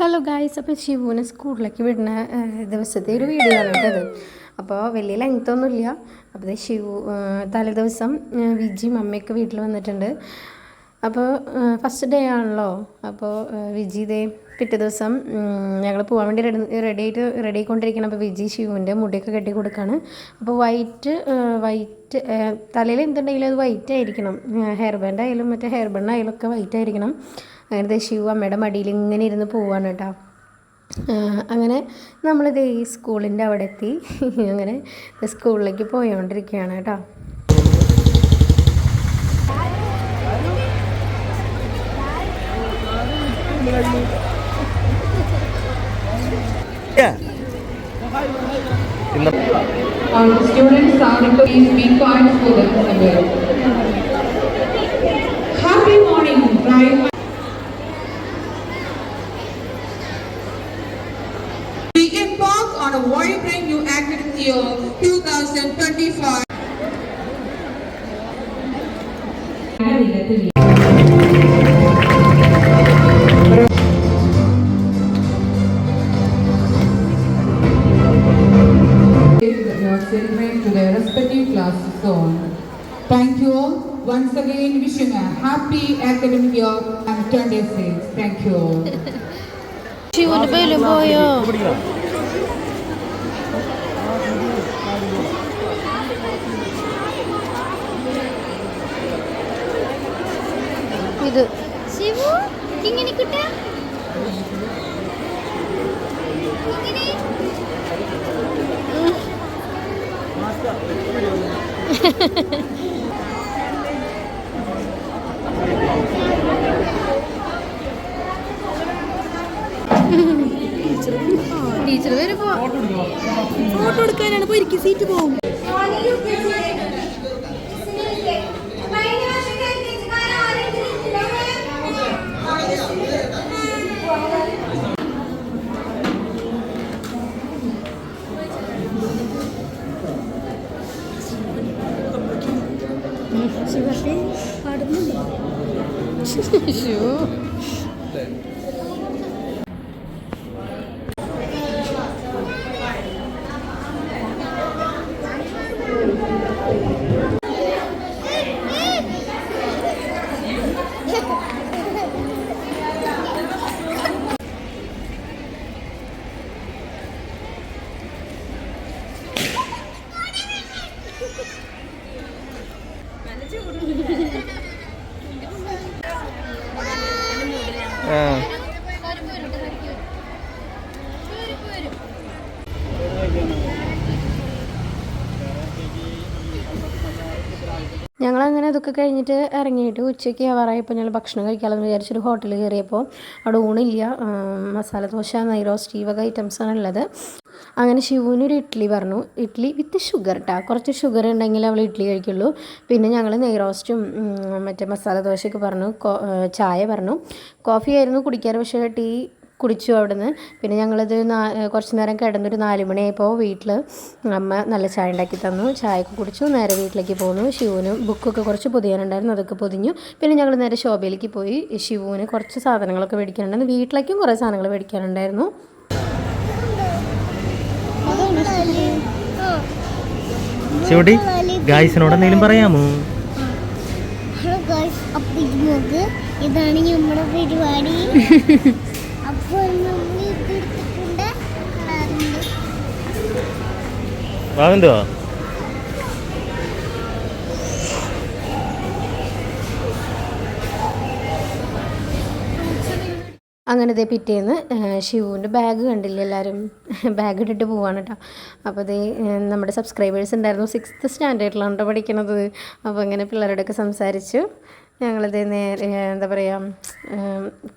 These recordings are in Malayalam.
ഹലോ ഗായ്സ് അപ്പോൾ ശിവുവിനെ സ്കൂളിലേക്ക് വിടുന്ന ദിവസത്തെ ഒരു വീഡിയോ ആണ് കേട്ടത് അപ്പോൾ വലിയ ലെങ്ത് ഒന്നുമില്ല. അപ്പോൾ ശിവു വിജി തലേ ദിവസം ഏഹ്, വിജിയും അമ്മയൊക്കെ വീട്ടിൽ വന്നിട്ടുണ്ട്. അപ്പോൾ ഫസ്റ്റ് ഡേ ആണല്ലോ. അപ്പോൾ വിജിതേ പിറ്റേ ദിവസം ഞങ്ങൾ പോകാൻ വേണ്ടി റെഡി റെഡി ആയിട്ട് റെഡി ആയിക്കൊണ്ടിരിക്കണം അപ്പോൾ വിജി ശിവുവിന്റെ മുടിയൊക്കെ കെട്ടി കൊടുക്കുകയാണ് അപ്പോൾ വൈറ്റ് വൈറ്റ് തലയിൽ എന്തുണ്ടെങ്കിലും അത് വൈറ്റ് ആയിരിക്കണം. ഹെയർ ബാൻഡ് ആയാലും മറ്റേ ഹെയർ ബൺ ആയാലും ഒക്കെ വൈറ്റ് ആയിരിക്കണം. അങ്ങനത്തെ ശിവ അമ്മയുടെ മടിയിൽ ഇങ്ങനെ ഇരുന്ന് പോവാണ് കേട്ടോ. അങ്ങനെ നമ്മളിത് ഈ സ്കൂളിന്റെ അവിടെ എത്തി. അങ്ങനെ സ്കൂളിലേക്ക് പോയോണ്ടിരിക്കുകയാണ് കേട്ടോ. Our students are please be quiet for them. Happy morning, right? We embark on a vibrant new academic year 2025. Thank you all. Once again, wishing a happy academic year and 26. Thank you all. she would be a ഇത് ശിവു ഇങ്ങനെ കിട്ട ടീച്ചർ വരുമ്പോ ഫോട്ടോ എടുക്കാനാണ് ഇപ്പോൾ ഇരിക്കും സീറ്റ് പോകും 응. ഞങ്ങളങ്ങനെ അതൊക്കെ കഴിഞ്ഞിട്ട് ഇറങ്ങിയിട്ട് ഉച്ചയ്ക്ക് ആവാറായപ്പോൾ ഞങ്ങൾ ഭക്ഷണം കഴിക്കാമെന്ന് വിചാരിച്ചൊരു ഹോട്ടലിൽ കയറിയപ്പോൾ അവിടെ ഊണില്ല. മസാല ദോശ നെയ്റോസ്റ്റ് ഈ വക ഐറ്റംസാണ് ഉള്ളത്. അങ്ങനെ ശിവുവിനൊരു ഇഡ്ഡലി പറഞ്ഞു. ഇഡ്ഡലി വിത്ത് ഷുഗർ കേട്ടോ കുറച്ച് ഷുഗർ ഉണ്ടെങ്കിൽ അവൾ ഇഡ്ഡലി കഴിക്കുള്ളൂ. പിന്നെ ഞങ്ങൾ നെയ്റോസ്റ്റും മറ്റേ മസാല ദോശയൊക്കെ പറഞ്ഞു. ചായ പറഞ്ഞു. കോഫി ആയിരുന്നു കുടിക്കാറ് പക്ഷേ ടീ കുടിച്ചു അവിടുന്ന്. പിന്നെ ഞങ്ങളിത് നാ കുറച്ച് നേരം കിടന്നൊരു നാല് മണിയായപ്പോൾ വീട്ടിൽ അമ്മ നല്ല ചായ ഉണ്ടാക്കി തന്നു. ചായയൊക്കെ കുടിച്ചു. നേരെ വീട്ടിലേക്ക് പോന്നു. ശിവുവിന് ബുക്കൊക്കെ കുറച്ച് പൊതിയാനുണ്ടായിരുന്നു. അതൊക്കെ പൊതിഞ്ഞു. പിന്നെ ഞങ്ങൾ നേരെ ശോഭയിലേക്ക് പോയി. ശിവുവിന് കുറച്ച് സാധനങ്ങളൊക്കെ മേടിക്കാനുണ്ടായിരുന്നു. വീട്ടിലേക്കും കുറേ സാധനങ്ങൾ മേടിക്കാനുണ്ടായിരുന്നു. ചൂടി ഗായ്സിനോട് എന്തെങ്കിലും പറയാമോ? ഇതാണ് നമ്മുടെ പരിപാടി. വാങ്ങണ്ടോ? അങ്ങനെ ദേ പിറ്റേന്ന് ഷിവുവിന്റെ ബാഗ് കണ്ടില്ല എല്ലാവരും? ബാഗ് ഇട്ടിട്ട് പോവാണ് കേട്ടോ അപ്പോൾ ദേ നമ്മുടെ സബ്സ്ക്രൈബേഴ്സ് ഉണ്ടായിരുന്നു സിക്സ്ത്ത് സ്റ്റാൻഡേർഡിലാണ് കേട്ടോ പഠിക്കണത്. അപ്പോൾ അങ്ങനെ പിള്ളേരോടൊക്കെ സംസാരിച്ചു. ഞങ്ങളിത് നേരെ എന്താ പറയുക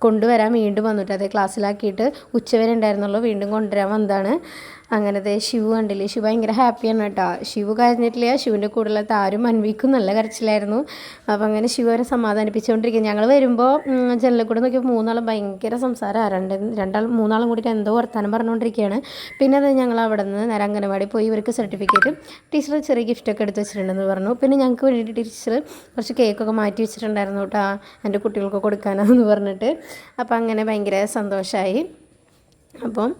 കൊണ്ടുവരാൻ വീണ്ടും വന്നിട്ട് അതേ ക്ലാസ്സിലാക്കിയിട്ട് ഉച്ചവരെ ഉണ്ടായിരുന്നുള്ളൂ വീണ്ടും കൊണ്ടുവരാൻ വന്നതാണ്. അങ്ങനെ ദേ ശിവു കണ്ടില്ലേ? ശിവ ഭയങ്കര ഹാപ്പിയാണ് കേട്ടോ. ശിവ കരഞ്ഞിട്ടില്ല. ശിവന്റെ കൂടെയുള്ള താരും അൻവിക്കും നല്ല കരച്ചിലായിരുന്നു. അപ്പോൾ അങ്ങനെ ശിവ അവരെ സമാധാനിപ്പിച്ചുകൊണ്ടിരിക്കുക ഞങ്ങൾ വരുമ്പോൾ ജനലിൽ കൂടെ നോക്കിയപ്പോൾ മൂന്നാളും ഭയങ്കര സംസാരമാണ് രണ്ട് രണ്ടാളും മൂന്നാളും കൂടിയിട്ട് എന്തോ വർത്താനം പറഞ്ഞുകൊണ്ടിരിക്കുകയാണ്. പിന്നെ അത് ഞങ്ങൾ അവിടെ നിന്ന് നേരെ അംഗനവാടി പോയി ഇവർക്ക് സർട്ടിഫിക്കറ്റ് ടീച്ചർ ചെറിയ ഗിഫ്റ്റൊക്കെ എടുത്ത് വെച്ചിട്ടുണ്ടെന്ന് പറഞ്ഞു. പിന്നെ ഞങ്ങൾക്ക് വേണ്ടിയിട്ട് ടീച്ചർ കുറച്ച് കേക്കൊക്കെ മാറ്റി വെച്ചിട്ടുണ്ടായിരുന്നു കേട്ടോ എന്റെ കുട്ടികൾക്ക് കൊടുക്കാനാണെന്ന് പറഞ്ഞിട്ട്. അപ്പോൾ അങ്ങനെ ഭയങ്കര സന്തോഷമായി അപ്പം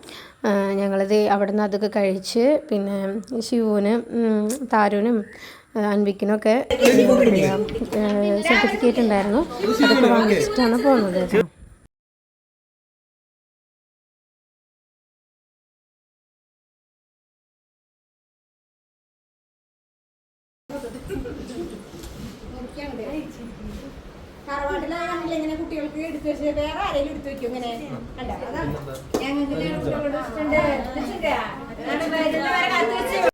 ഞങ്ങളിത് അവിടെ നിന്ന് അതൊക്കെ കഴിച്ച് പിന്നെ ശിവുവിന് താരുവിനും അൻവിക്കിനൊക്കെ സർട്ടിഫിക്കറ്റ് ഉണ്ടായിരുന്നു. അതൊക്കെ വാങ്ങിച്ചിട്ടാണ് പോകുന്നത് കേട്ടോ. തറവാട്ടിലാണെങ്കിൽ കുട്ടികൾക്ക് എടുത്തു വെച്ച് വേറെ ആരെങ്കിലും എടുത്തു വെക്കും ഇങ്ങനെ കണ്ടോ? അതാണ് ഞങ്ങൾക്ക്.